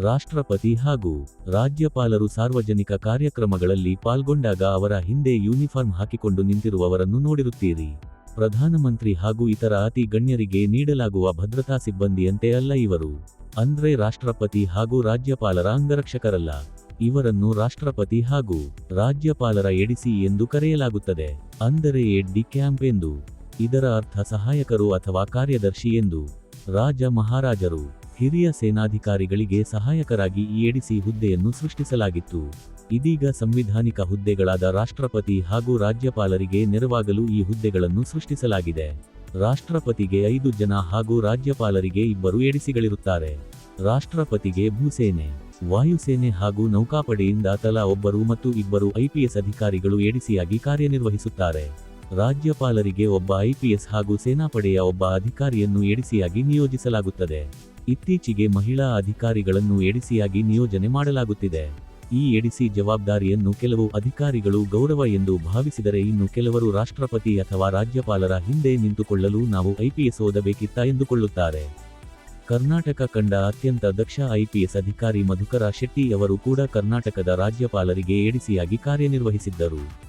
ರಾಷ್ಟ್ರಪತಿ ಹಾಗೂ ರಾಜ್ಯಪಾಲರು ಸಾರ್ವಜನಿಕ ಕಾರ್ಯಕ್ರಮಗಳಲ್ಲಿ ಪಾಲ್ಗೊಂಡಾಗ ಅವರ ಹಿಂದೆ ಯೂನಿಫಾರ್ಮ್ ಹಾಕಿಕೊಂಡು ನಿಂತಿರುವವರನ್ನು ನೋಡಿರುತ್ತೀರಿ. ಪ್ರಧಾನಮಂತ್ರಿ ಹಾಗೂ ಇತರ ಅತಿ ಗಣ್ಯರಿಗೆ ನೀಡಲಾಗುವ ಭದ್ರತಾ ಸಿಬ್ಬಂದಿಯಂತೆ ಅಲ್ಲ ಇವರು. ಅಂದ್ರೆ ರಾಷ್ಟ್ರಪತಿ ಹಾಗೂ ರಾಜ್ಯಪಾಲರ ಅಂಗರಕ್ಷಕರಲ್ಲ. ಇವರನ್ನು ರಾಷ್ಟ್ರಪತಿ ಹಾಗೂ ರಾಜ್ಯಪಾಲರ ಎಡಿಸಿ ಎಂದು ಕರೆಯಲಾಗುತ್ತದೆ. ಅಂದರೆ ಎಡ್ಡಿ ಕ್ಯಾಂಪ್ ಎಂದು. ಇದರ ಅರ್ಥ ಸಹಾಯಕರು ಅಥವಾ ಕಾರ್ಯದರ್ಶಿ ಎಂದು. ರಾಜ ಮಹಾರಾಜರು. ಹಿರಿಯ ಸೇನಾಧಿಕಾರಿಗಳಿಗೆ ಸಹಾಯಕರಾಗಿ ಈ ಎಡಿಸಿ ಹುದ್ದೆಯನ್ನು ಸೃಷ್ಟಿಸಲಾಗಿತ್ತು. ಇದೀಗ ಸಂವಿಧಾನಿಕ ಹುದ್ದೆಗಳಾದ ರಾಷ್ಟ್ರಪತಿ ಹಾಗೂ ರಾಜ್ಯಪಾಲರಿಗೆ ನೆರವಾಗಲು ಈ ಹುದ್ದೆಗಳನ್ನು ಸೃಷ್ಟಿಸಲಾಗಿದೆ. ರಾಷ್ಟ್ರಪತಿಗೆ ಐದು ಜನ ಹಾಗೂ ರಾಜ್ಯಪಾಲರಿಗೆ ಇಬ್ಬರು ಎಡಿಸಿಗಳಿರುತ್ತಾರೆ. ರಾಷ್ಟ್ರಪತಿಗೆ ಭೂಸೇನೆ, ವಾಯುಸೇನೆ ಹಾಗೂ ನೌಕಾಪಡೆಯಿಂದ ತಲಾ ಒಬ್ಬರು ಮತ್ತು ಇಬ್ಬರು ಐಪಿಎಸ್ ಅಧಿಕಾರಿಗಳು ಎಡಿಸಿಯಾಗಿ ಕಾರ್ಯನಿರ್ವಹಿಸುತ್ತಾರೆ. ರಾಜ್ಯಪಾಲರಿಗೆ ಒಬ್ಬ ಐಪಿಎಸ್ ಹಾಗೂ ಸೇನಾಪಡೆಯ ಒಬ್ಬ ಅಧಿಕಾರಿಯನ್ನು ಎಡಿಸಿಯಾಗಿ ನಿಯೋಜಿಸಲಾಗುತ್ತದೆ. ಇತ್ತೀಚೆಗೆ ಮಹಿಳಾ ಅಧಿಕಾರಿಗಳನ್ನು ಎಡಿಸಿಯಾಗಿ ನಿಯೋಜನೆ ಮಾಡಲಾಗುತ್ತಿದೆ. ಈ ಎಡಿಸಿ ಜವಾಬ್ದಾರಿಯನ್ನು ಕೆಲವು ಅಧಿಕಾರಿಗಳು ಗೌರವ ಎಂದು ಭಾವಿಸಿದರೆ ಇನ್ನು ಕೆಲವರು ರಾಷ್ಟ್ರಪತಿ ಅಥವಾ ರಾಜ್ಯಪಾಲರ ಹಿಂದೆ ನಿಂತುಕೊಳ್ಳಲು ನಾವು ಐಪಿಎಸ್ ಓದಬೇಕಿತ್ತ ಎಂದುಕೊಳ್ಳುತ್ತಾರೆ. ಕರ್ನಾಟಕ ಕಂಡ ಅತ್ಯಂತ ದಕ್ಷ ಐಪಿಎಸ್ ಅಧಿಕಾರಿ ಮಧುಕರ ಶೆಟ್ಟಿ ಅವರು ಕೂಡ ಕರ್ನಾಟಕದ ರಾಜ್ಯಪಾಲರಿಗೆ ಎಡಿಸಿಯಾಗಿ ಕಾರ್ಯನಿರ್ವಹಿಸಿದ್ದರು.